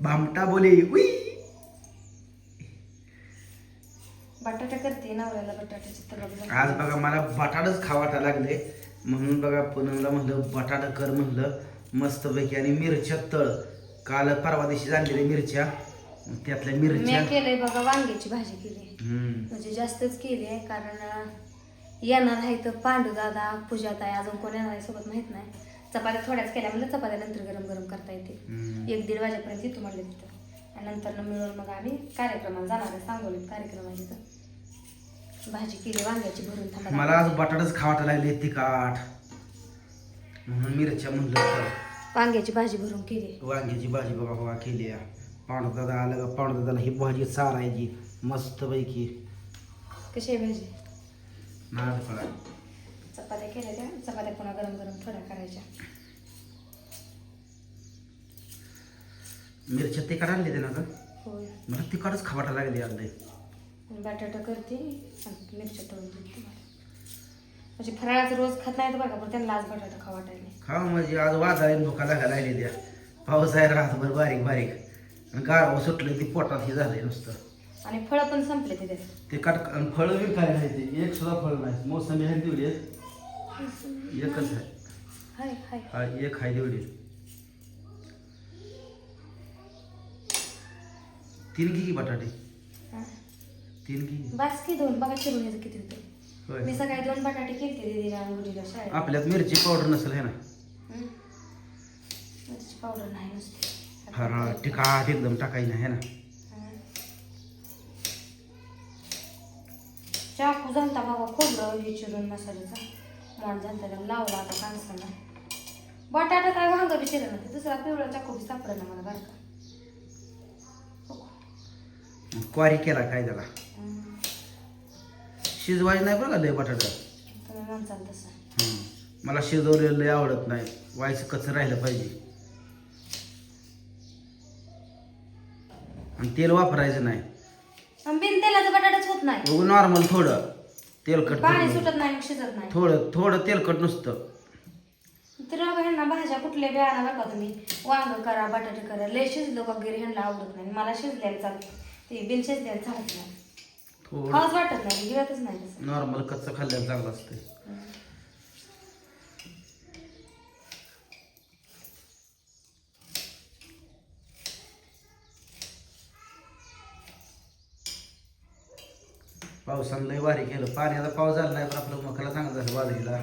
भामटा बोले उई. बटाटा करते नवऱ्याला बटाट्याची आज बघा मला बटाटच खावाटा लागले. म्हणून बघा पुनमला म्हणलं बटाटा कर म्हणलं. मस्तपैकी. आणि मिरच्या तळ. काल परवा दिवशी आणलेल्या मिरच्या. त्यातल्या मी मिरच्या. केलंय बघा वांग्याची भाजी केली. हम्म. म्हणजे जास्तच केली आहे कारण अं, येणार आहे तर पांडू दादा पूजात आहे अजून कोण येणार आहे सोबत माहीत नाही. चपात्या थोड्याच केल्या म्हणलं चपात्या नंतर गरम गरम करता येते. एक दीड वाजेपर्यंत येतो म्हणलं तिथं. आणि नंतर मिळून मग आम्ही कार्यक्रमाला जाणार आहे सांगोलीत कार्यक्रम आहे तिथं भाजी केली वांग्याची भरून थांबा. मला आज बटाटाच खावाटा लागले तिखट. म्हणून मिरच्या म्हणलं तर वांग्याची भाजी भरून केली. वांग्याची भाजी बघा बघा केली पांडुदादा आलं का? पांडुदादाला ही भाजी चारायची मस्तपैकी. कशी आहे भाजी? फळा चपात्या केल्या त्या चपात्या पुन्हा गरम गरम थोड्या करायच्या. मिरच्या तिखट आणले ते ना का होय. मला तिखटच खावाटा लागली अर्धे आणि बटाटा करते आणि मिरच्या तळून देते तुम्हाला. म्हणजे फराळाचं रोज खात नाही तर बघा पण त्यांना आज बटाटा खावा वाटायला खा म्हणजे आज वादळ धोका लागायला लागले त्या. पाऊस आहे रातभर बारीक बारीक. आणि गारवा सुटलं ती पोटात हे झालंय नुसतं. आणि फळं पण संपले ते त्याचे ते काट आणि फळं बी काय नाही ते. एक सुद्धा फळ नाही मोसंबी आहे तेवढी एकच आहे. हाय हाय. हा एक आहे तेवढी. तीन घे की बटाटे? हा. तीन घे. बास की दोन. बघा चिरून याचं किती होते. होय. मी सकाळी दोन बटाटे केलते दीदीला शाळेत. आपल्यात मिरची पावडर नसेल है ना. मिरची पावडर नाही नुसती. हा तिखट एकदम टाकायची नाही है ना? हा. चाकू झालता बाबा खोबरं हे चिरून मसाल्याचा. त्याला. लावला आता कांसाला बटाटा काय वांग बी चिरण ते दुसरा पिवळा चाकू बी सापडला मला बरं का क्वारी केला काय त्याला. शिजवायचं नाही बरं का लय बटाटा? तुम्ही म्हणसाल तसं. मला शिजवलेलं लय आवडत नाही. व्हायचं कच्चं राहिलं पाहिजे. आणि तेल वापरायचं नाही. बिन तेलाचा बटाटाच होत नाही. नॉर्मल थोडं. तेलकट पाणी. सुटत नाही शिजत नाही. थोडं थोडं तेलकट नुसतं. तर ह्यांना भाज्या कुठल्या बी आणा बघा तुम्ही. वांग करा बटाटे करा. लय शिजलो वगैरे ह्यांना आवडत नाही. मला शिजल्याला चालते. ते बिन शिजल्याला चालत. नाही थोडं. खाऊच वाटत नाही गिळतच नाही तसं. नॉर्मल कच्चं खाल्ल्याला चांगलं असतं पावसानं लय भारी केलं. पाण्याचा पाऊस झाला नाही पण आपलं मकाला चांगलं झालं बाजरीला.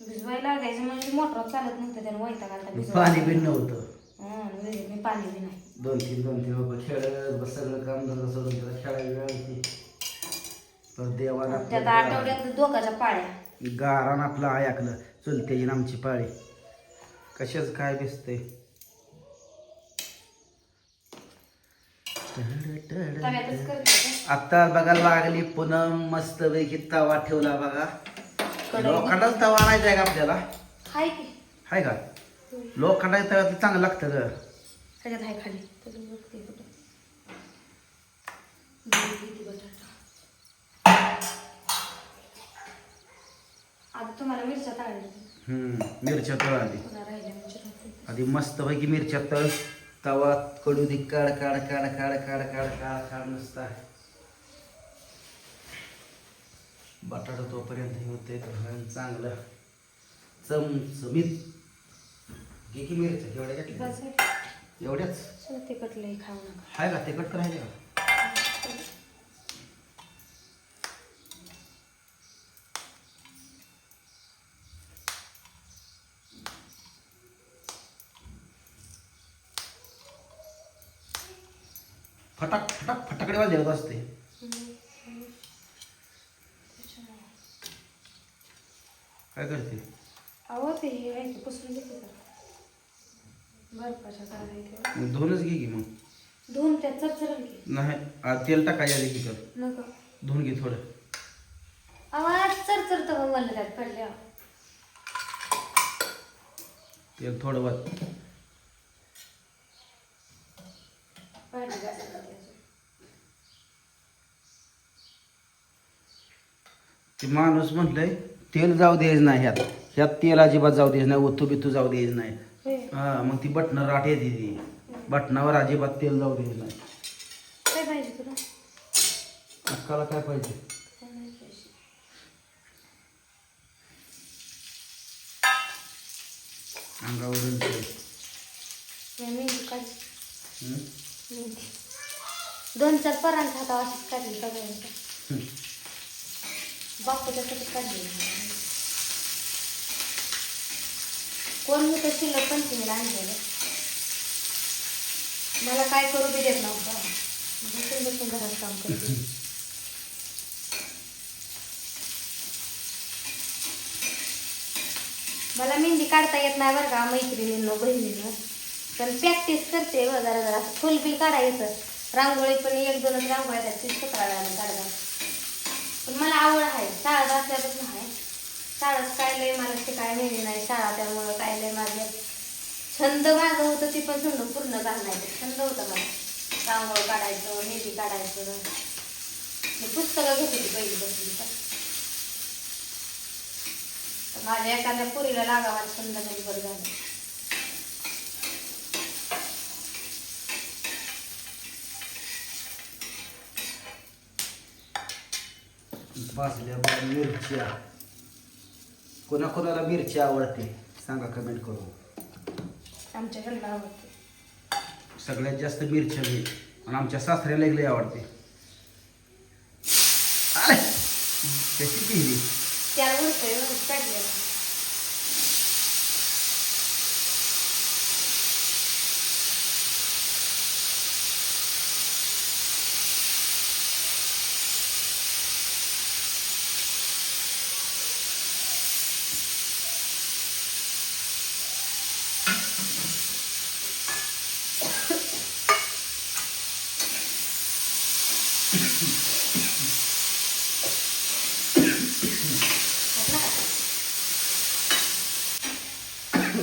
भिजवायला लागायचं म्हणजे मोटर चालत नव्हतं त्यानं वैताग आलता भिजवायला. पाणी बिन नव्हतं. हं, विहिरीत मी पाणी बी नाही. दोन तीन दोन तीन खेळत बस सगळं काम धंदा सोडून त्याला खेळायला वेळ होती त्यात आपलं आठवड्यात दोघाच्या पाळ्या. गारान आपलं ऐकलं चुलत्याची आणि आमची पाळी. कशाच काय दिसते तव्यातच करते ते. आता बघा लागली पुन्हा मस्त पैकी तवा ठेवला बघा. लोखंडाचा तवा आणायचा आहे का आपल्याला हाय की हाय का लोखंडाच्या तव्यात चांगलं लागतं ग त्याच्यात हाय खाली त्याच्यात बघते कुठं. दूध किती बटाटा. आता तुम्हाला मिरच्या तळल्या हम्म मिरच्या तळ आधी पुन्हा राहिल्या म्हणजे राहते. आधी मस्त पैकी मिरच्या तळ तवा कडू दी काढ काढ काढ काढ काढ काढ काढ काढ नुसता बटाटा तोपर्यंत हे होते चांगलं. चमचमीत. घे की मिरच्या एवढ्या. एवढ्याच? तिखट लई खाऊ नका. हाय का? तिखट राहिले का? फटाक फटाक फटाकडे वाजले होत असते. काय करते? अहो ते हे आहे की पुसून घेते बर्फाच्या मग धुवूनच घे की मग. धुवून त्यात चरचरल की नाही आ, तेल टाकायला आले की कर नको. धुवून घे थोडं. आवाज चरचरत मग मला त्यात पडल्या तेल थोडं वाद पाहिजे जास्त लागले अजून. ते माणूस म्हटलंय तेल जाऊ द्यायचं नाही ह्यात. ह्यात तेल अजिबात जाऊ द्यायचं नाही ओतू बितू जाऊ द्यायचं नाही. हा. मग ती बटणं राट येते ती. बटणावर अजिबात तेल जाऊ द्यायचं नाही. काय पाहिजे तुला? अक्काला काय पाहिजे. अंगावरून दोन चार परांचा हाता अशीच काढली सगळ्यांच्या हं. बापूच्या साठी काढली कोण होतं शिल्लक पंचमीला आणलेलं मला काय करू बी देत नव्हतं बसून बसून घरात काम करते मला मेहंदी काढता येत नाही बरं का मैत्रिणींनो बहिणीनं पण प्रॅक्टिस करते व जरा जरा फुल बिल काढायचं रांगोळी पण एक दोनच रांगोळ्या सतरा वेळानं काढतात पण मला आवड आहे शाळेत असल्यापासून आहे. शाळेत काय लय मला ते काय मिळली नाही शाळा त्यामुळं काय लय माझे छंद माझं होतं ती पण छंद पूर्ण झाला नाही. छंद होता मला. रांगोळ काढायचं मेहंदी काढायचं. मी पुस्तकं घेत होती पहिली बसली तर. माझ्या एखाद्या पुरीला लागावा छंद नाही बरं झालं. भाजल्या बघा मिरच्या. कोणाकोणाला मिरची आवडते? सांगा कमेंट करून. आमच्या घरला आवडते. सगळ्यात जास्त मिरच्या मी. आणि आमच्या सासऱ्याला लई आवडते. अरे कशी पिली. त्याला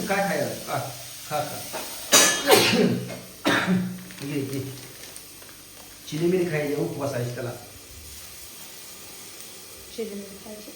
काय खायला खा खा खा घे घे चिली मिरी खायची उपवास आहे त्याला शिजून खायची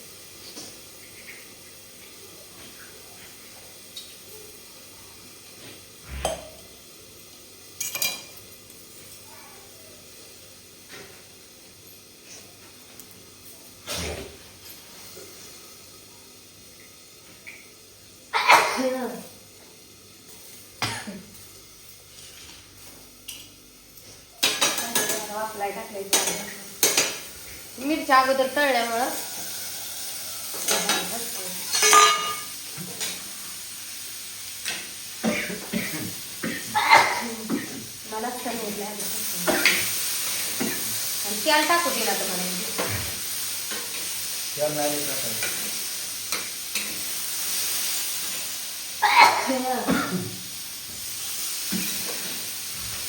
मिरच्या अगोदर तळल्यामुळं. मला सण आणि तेल टाकू दिला तर मला. त्याला नाही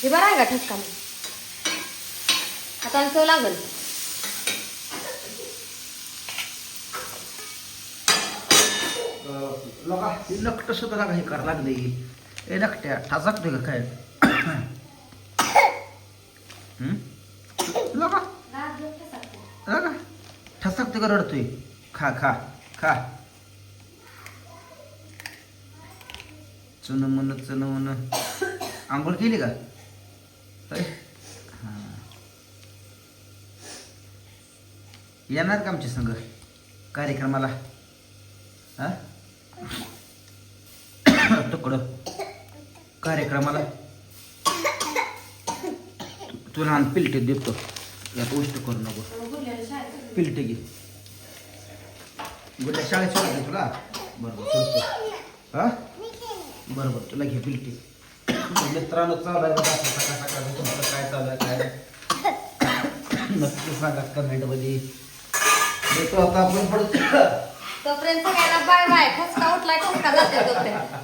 हे बरं आहे का ठसका? मग? आता चव लागल. लगा हे नकट सुद्धा लागा हे करा लागले. ए नकट्या ठासाकतोय का काय? हं? लगा. लगा ठसाकतोय का? रडतोय. खा खा खा. चुन मन चुन मन. आंघोळ केली का? हां. येणार का आमच्या संघ कार्यक्रमाला? हा? तुकडं. कार्यक्रमाला? तुला लहान पिलटे देतो. यात गोष्ट करू नको. पिलटे घे. गुड्या शाळेत सोडायचं तुला? बरोबर हा? बरोबर तुला घे पिलटे मित्रांनो चालू आहे बघा सकाळ सकाळ तुमचं काय चालू आहे काय नक्की सांगा कमेंटमध्ये. देतो आता आपण पडतो तोपर्यंत सगळ्यांना बाय बाय. ठसका उठलाय ठसका जाते तोपर्यंत.